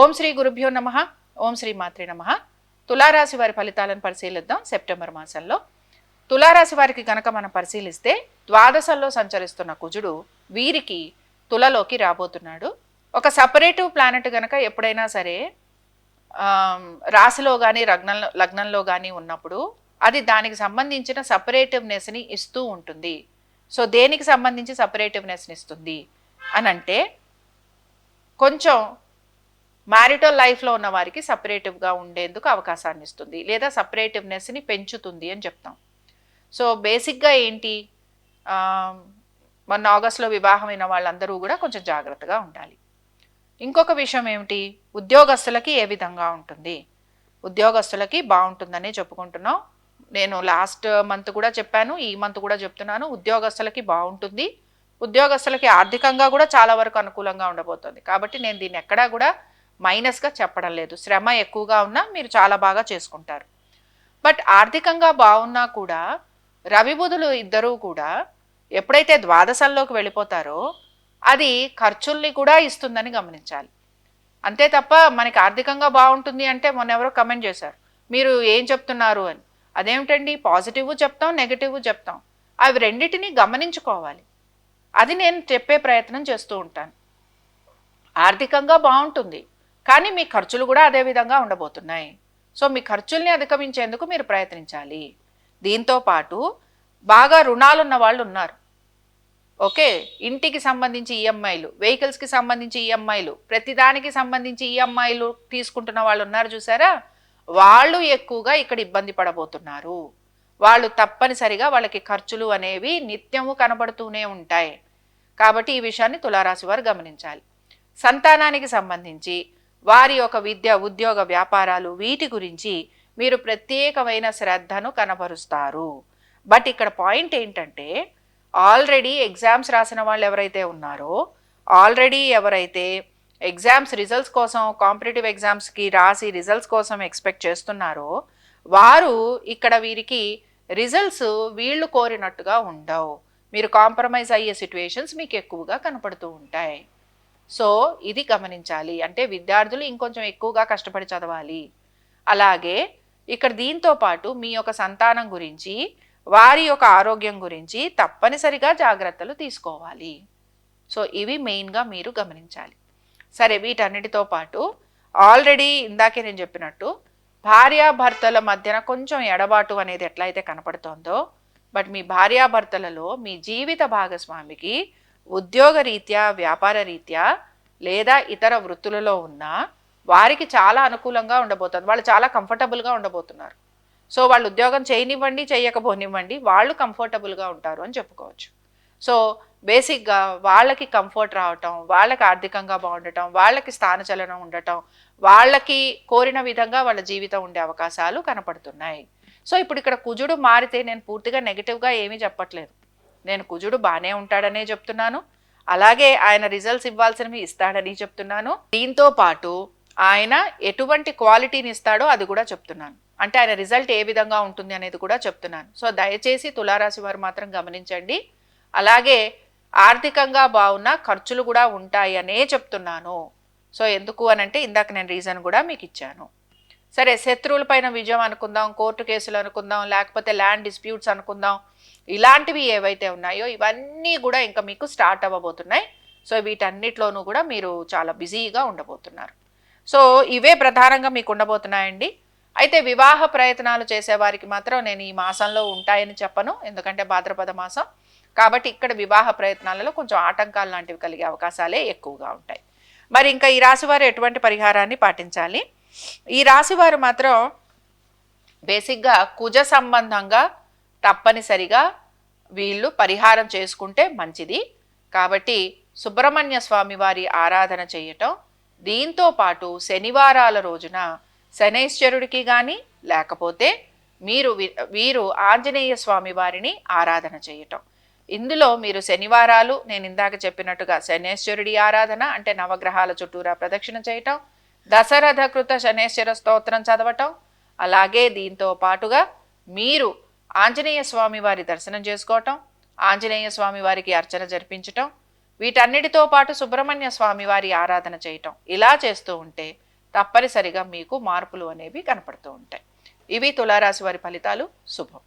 ఓం శ్రీ గురుభ్యో నమ. ఓం శ్రీ మాత్రే నమ. తులారాశి వారి ఫలితాలను పరిశీలిద్దాం సెప్టెంబర్ మాసంలో. తులారాశి వారికి కనుక మనం పరిశీలిస్తే ద్వాదశంలో సంచరిస్తున్న కుజుడు వీరికి తులలోకి రాబోతున్నాడు. ఒక సపరేటివ్ ప్లానెట్ గనక ఎప్పుడైనా సరే రాశిలో కానీ లగ్నంలో లగ్నంలో కానీ ఉన్నప్పుడు అది దానికి సంబంధించిన సపరేటివ్నెస్ని ఇస్తూ ఉంటుంది. సో దేనికి సంబంధించి సపరేటివ్నెస్ని ఇస్తుంది? అని అంటే కొంచెం మ్యారిటల్ లైఫ్లో ఉన్న వారికి సపరేటివ్గా ఉండేందుకు అవకాశాన్ని ఇస్తుంది. లేదా సపరేటివ్నెస్ని పెంచుతుంది అని చెప్తాం. సో బేసిక్గా ఏంటి? మొన్న ఆగస్టులో వివాహమైన వాళ్ళందరూ కూడా కొంచెం జాగ్రత్తగా ఉండాలి. ఇంకొక విషయం ఏమిటి? ఉద్యోగస్తులకి ఏ విధంగా ఉంటుంది? ఉద్యోగస్తులకి బాగుంటుందనే చెప్పుకుంటున్నాం. నేను లాస్ట్ మంత్ కూడా చెప్పాను ఈ మంత్ కూడా చెప్తున్నాను ఉద్యోగస్తులకి బాగుంటుంది. ఉద్యోగస్తులకి ఆర్థికంగా కూడా చాలా వరకు అనుకూలంగా ఉండబోతుంది. కాబట్టి నేను దీన్ని ఎక్కడా కూడా మైనస్గా చెప్పడం లేదు. శ్రమ ఎక్కువగా ఉన్నా మీరు చాలా బాగా చేసుకుంటారు. బట్ ఆర్థికంగా బాగున్నా కూడా రవి బుధులు ఇద్దరూ కూడా ఎప్పుడైతే ద్వాదశంలోకి వెళ్ళిపోతారో అది ఖర్చుల్ని కూడా ఇస్తుందని గమనించాలి. అంతే తప్ప మనకి ఆర్థికంగా బాగుంటుంది అంటే మొన్న ఎవరో కమెంట్ చేశారు. మీరు ఏం చెప్తున్నారు అని. అదేమిటండి? పాజిటివ్ చెప్తాం నెగిటివ్ చెప్తాం. అవి రెండింటిని గమనించుకోవాలి. అది నేను చెప్పే ప్రయత్నం చేస్తూ ఉంటాను. ఆర్థికంగా బాగుంటుంది. కానీ మీ ఖర్చులు కూడా అదే విధంగా ఉండబోతున్నాయి. సో మీ ఖర్చుల్ని అధిగమించేందుకు మీరు ప్రయత్నించాలి. దీంతో పాటు బాగా రుణాలు ఉన్న వాళ్ళు ఉన్నారు. ఓకే ఇంటికి సంబంధించి ఈఎంఐలు వెహికల్స్కి సంబంధించి ఈఎంఐలు ప్రతిదానికి సంబంధించి ఈఎంఐలు తీసుకుంటున్న వాళ్ళు ఉన్నారు చూసారా? వాళ్ళు ఎక్కువగా ఇక్కడ ఇబ్బంది పడబోతున్నారు. వాళ్ళు తప్పనిసరిగా వాళ్ళకి ఖర్చులు అనేవి నిత్యము కనబడుతూనే ఉంటాయి. కాబట్టి ఈ విషయాన్ని తులారాశి వారు గమనించాలి. సంతానానికి సంబంధించి వారి యొక్క విద్య ఉద్యోగ వ్యాపారాలు వీటి గురించి మీరు ప్రత్యేకమైన శ్రద్ధను కనబరుస్తారు. బట్ ఇక్కడ పాయింట్ ఏంటంటే ఆల్రెడీ ఎగ్జామ్స్ రాసిన వాళ్ళు ఎవరైతే ఉన్నారో ఆల్రెడీ ఎవరైతే ఎగ్జామ్స్ రిజల్ట్స్ కోసం కాంపిటేటివ్ ఎగ్జామ్స్కి రాసి రిజల్ట్స్ కోసం ఎక్స్పెక్ట్ చేస్తున్నారో వారు ఇక్కడ వీరికి రిజల్ట్స్ వీళ్ళు కోరినట్టుగా ఉండవు. మీరు కాంప్రమైజ్ అయ్యే సిట్యుయేషన్స్ మీకు ఎక్కువగా కనపడుతూ ఉంటాయి. సో ఇది గమనించాలి. అంటే విద్యార్థులు ఇంకొంచెం ఎక్కువగా కష్టపడి చదవాలి. అలాగే ఇక్కడ దీంతో పాటు మీ యొక్క సంతానం గురించి వారి యొక్క ఆరోగ్యం గురించి తప్పనిసరిగా జాగ్రత్తలు తీసుకోవాలి. సో ఇవి మెయిన్గా మీరు గమనించాలి. సరే వీటన్నిటితో పాటు ఆల్రెడీ ఇందాకే నేను చెప్పినట్టు భార్యాభర్తల మధ్యన కొంచెం ఎడబాటు అనేది ఎట్లయితే కనపడుతోందో బట్ మీ భార్యాభర్తలలో మీ జీవిత భాగస్వామికి ఉద్యోగ రీత్యా వ్యాపార రీత్యా లేదా ఇతర వృత్తులలో ఉన్న వారికి చాలా అనుకూలంగా ఉండబోతుంది వాళ్ళు చాలా కంఫర్టబుల్గా ఉండబోతున్నారు. సో వాళ్ళు ఉద్యోగం చేయనివ్వండి చేయకపోనివ్వండి వాళ్ళు కంఫర్టబుల్గా ఉంటారు అని చెప్పుకోవచ్చు. సో బేసిక్గా వాళ్ళకి కంఫర్ట్ రావటం వాళ్ళకి ఆర్థికంగా బాగుండటం వాళ్ళకి స్థానచలనం ఉండటం వాళ్ళకి కోరిన విధంగా వాళ్ళ జీవితం ఉండే అవకాశాలు కనపడుతున్నాయి. సో ఇప్పుడు ఇక్కడ కుజుడు మారితే నేను పూర్తిగా నెగిటివ్గా ఏమీ చెప్పట్లేదు. నేను కుజుడు బాగానే ఉంటాడనే చెప్తున్నాను. అలాగే ఆయన రిజల్ట్స్ ఇవ్వాల్సినవి ఇస్తాడని చెప్తున్నాను. దీంతో పాటు ఆయన ఎటువంటి క్వాలిటీని ఇస్తాడో అది కూడా చెప్తున్నాను. అంటే ఆయన రిజల్ట్ ఏ విధంగా ఉంటుంది అనేది కూడా చెప్తున్నాను. సో దయచేసి తులారాశి వారు మాత్రం గమనించండి. అలాగే ఆర్థికంగా బాగున్న ఖర్చులు కూడా ఉంటాయి అనే చెప్తున్నాను. సో ఎందుకు అని అంటే ఇందాక నేను రీజన్ కూడా మీకు ఇచ్చాను. సరే శత్రువులపైన విజయం అనుకుందాం కోర్టు కేసులు అనుకుందాం లేకపోతే ల్యాండ్ డిస్ప్యూట్స్ అనుకుందాం. ఇలాంటివి ఏవైతే ఉన్నాయో ఇవన్నీ కూడా ఇంకా మీకు స్టార్ట్ అవ్వబోతున్నాయి. సో వీటన్నిటిలోనూ కూడా మీరు చాలా బిజీగా ఉండబోతున్నారు. సో ఇవే ప్రధానంగా మీకు ఉండబోతున్నాయండి. అయితే వివాహ ప్రయత్నాలు చేసేవారికి మాత్రం నేను ఈ మాసంలో ఉంటాయని చెప్పను. ఎందుకంటే భాద్రపద మాసం. కాబట్టి ఇక్కడ వివాహ ప్రయత్నాలలో కొంచెం ఆటంకాలు లాంటివి కలిగే అవకాశాలే ఎక్కువగా ఉంటాయి. మరి ఇంకా ఈ రాశి వారు ఎటువంటి పరిహారాన్ని పాటించాలి? ఈ రాశి వారు మాత్రం బేసిక్గా కుజ సంబంధంగా తప్పనిసరిగా వీళ్ళు పరిహారం చేసుకుంటే మంచిది. కాబట్టి సుబ్రహ్మణ్య స్వామి వారి ఆరాధన చేయటం దీంతో పాటు శనివారాల రోజున శనైశ్వరుడికి కానీ లేకపోతే మీరు వీరు ఆంజనేయ స్వామి వారిని ఆరాధన చేయటం. ఇందులో మీరు శనివారాలు నేను ఇందాక చెప్పినట్టుగా శనేశ్వరుడి ఆరాధన అంటే నవగ్రహాల చుట్టూరా ప్రదక్షిణ చేయటం దశరథ కృత శనేశ్వర స్తోత్రం చదవటం అలాగే దీంతో పాటుగా మీరు ఆంజనేయ స్వామి వారి దర్శనం చేసుకోవటం ఆంజనేయ స్వామి వారికి అర్చన జరిపించటం వీటన్నిటితో పాటు సుబ్రహ్మణ్య స్వామి వారి ఆరాధన చేయటం. ఇలా చేస్తూ ఉంటే తప్పనిసరిగా మీకు మార్పులు అనేవి కనపడుతూ ఉంటాయి. ఇవి తులారాశి వారి ఫలితాలు. శుభం.